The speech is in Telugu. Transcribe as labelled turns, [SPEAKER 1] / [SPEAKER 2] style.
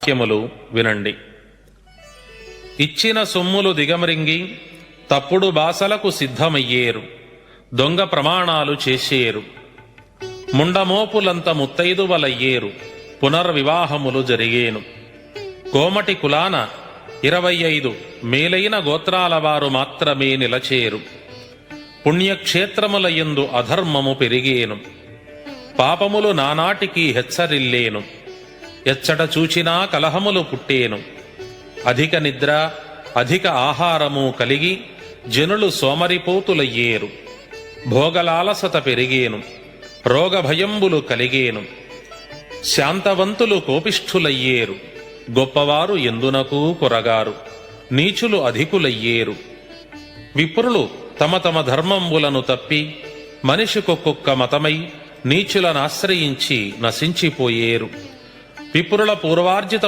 [SPEAKER 1] వాక్యములు వినండి. ఇచ్చిన సొమ్ములు దిగమరింగి తప్పుడు బాసలకు సిద్ధమయ్యేరు. దొంగ ప్రమాణాలు చేసేరు. ముండమోపులంత ముత్తైదువలయ్యేరు. పునర్వివాహములు జరిగేను. కోమటి కులాన ఇరవై ఐదు మేలైన గోత్రాల వారు మాత్రమే నిలచేరు. పుణ్యక్షేత్రములయందు అధర్మము పెరిగేను. పాపములు నానాటికి హెచ్చరిల్లేను. ఎచ్చట చూచినా కలహములు పుట్టేను. అధిక నిద్ర అధిక ఆహారము కలిగి జనులు సోమరిపోతులయ్యేరు. భోగలాలసత పెరిగేను రోగభయంబులు కలిగేను. శాంతవంతులు కోపిష్ఠులయ్యేరు గొప్పవారు ఎందునకు కొరగారు నీచులు అధికులయ్యేరు. విప్రులు తమ తమ ధర్మంబులను తప్పి మనిషికొక్కొక్క మతమై నీచులనాశ్రయించి నశించిపోయేరు. విప్రుల పూర్వార్జిత